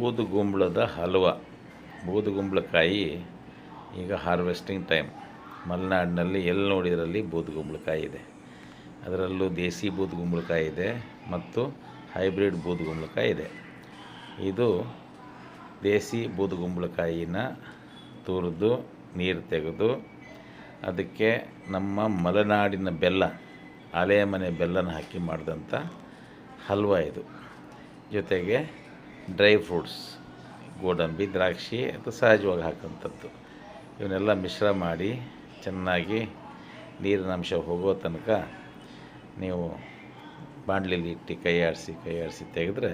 ಬೂದುಗುಂಬಳದ ಹಲ್ವ, ಬೂದುಗುಂಬಳಕಾಯಿ, ಈಗ harvesting time ಮಲೆನಾಡಿನಲ್ಲಿ ಎಲ್ಲಿ ನೋಡಿದ್ರಲ್ಲಿ ಬೂದುಗುಂಬಳಕಾಯಿ ಇದೆ. ಅದರಲ್ಲೂ ದೇಸಿ ಬೂದುಗುಂಬಳಕಾಯಿ ಇದೆ ಮತ್ತು ಹೈಬ್ರಿಡ್ ಬೂದುಗುಂಬಳಕಾಯಿ ಇದೆ. ಇದು ದೇಸಿ ಬೂದುಗುಂಬಳಕಾಯಿನ ತುರಿದು, ನೀರು ತೆಗೆದು, ಅದಕ್ಕೆ ನಮ್ಮ ಮಲೆನಾಡಿನ ಬೆಲ್ಲ ಆಲೆಯ ಮನೆ ಬೆಲ್ಲನ ಹಾಕಿ ಮಾಡಿದಂಥ ಹಲ್ವ ಇದು. ಜೊತೆಗೆ ಡ್ರೈ ಫ್ರೂಟ್ಸ್, ಗೋಡಂಬಿ, ದ್ರಾಕ್ಷಿ ಅದು ಸಹಜವಾಗಿ ಹಾಕೋಂಥದ್ದು ಇವನ್ನೆಲ್ಲ ಮಿಶ್ರ ಮಾಡಿ ಚೆನ್ನಾಗಿ ನೀರಿನ ಅಂಶ ಹೋಗೋ ತನಕ ನೀವು ಬಾಣಲಿಲಿ ಇಟ್ಟು ಕೈ ಆಡಿಸಿ ಕೈ ಆಡಿಸಿ ತೆಗೆದ್ರೆ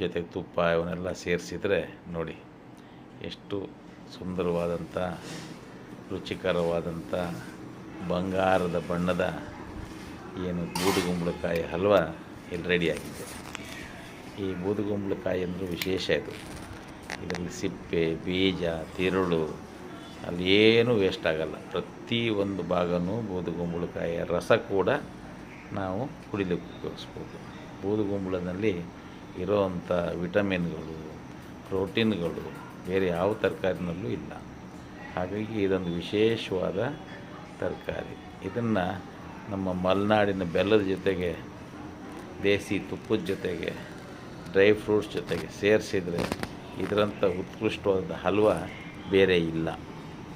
ಜೊತೆಗೆ ತುಪ್ಪ ಇವನ್ನೆಲ್ಲ ಸೇರಿಸಿದರೆ ನೋಡಿ ಎಷ್ಟು ಸುಂದರವಾದಂಥ, ರುಚಿಕರವಾದಂಥ ಬಂಗಾರದ ಬಣ್ಣದ ಏನು ಗೂಡುಗುಂಬಳಕಾಯಿ ಹಲ್ವ ಇಲ್ಲಿ ರೆಡಿಯಾಗಿದೆ ಈ ಬೂದುಗುಂಬಳಕಾಯಿ ಅಂದರೆ ವಿಶೇಷ ಇದು. ಇದರಲ್ಲಿ ಸಿಪ್ಪೆ, ಬೀಜ, ತಿರುಳು, ಅಲ್ಲಿ ಏನೂ ವೇಸ್ಟ್ ಆಗಲ್ಲ. ಪ್ರತಿ ಒಂದು ಭಾಗವೂ ಬೂದುಗುಂಬಳಕಾಯಿಯ ರಸ ಕೂಡ ನಾವು ಕುಡಿಲಿಕ್ಕೆ ಉಪಯೋಗಿಸ್ಬೋದು. ಬೂದುಗುಂಬಳದಲ್ಲಿ ಇರೋವಂಥ ವಿಟಮಿನ್ಗಳು, ಪ್ರೋಟೀನ್ಗಳು ಬೇರೆ ಯಾವ ತರಕಾರಿನಲ್ಲೂ ಇಲ್ಲ. ಹಾಗಾಗಿ ಇದೊಂದು ವಿಶೇಷವಾದ ತರಕಾರಿ. ಇದನ್ನು ನಮ್ಮ ಮಲೆನಾಡಿನ ಬೆಲ್ಲದ ಜೊತೆಗೆ, ದೇಸಿ ತುಪ್ಪದ ಜೊತೆಗೆ ಡ್ರೈ ಫ್ರೂಟ್ಸ್ ಜೊತೆಗೆ ಸೇರಿಸಿದರೆ ಇದರಂಥ ಉತ್ಕೃಷ್ಟವಾದ ಹಲ್ವ ಬೇರೆ ಇಲ್ಲ.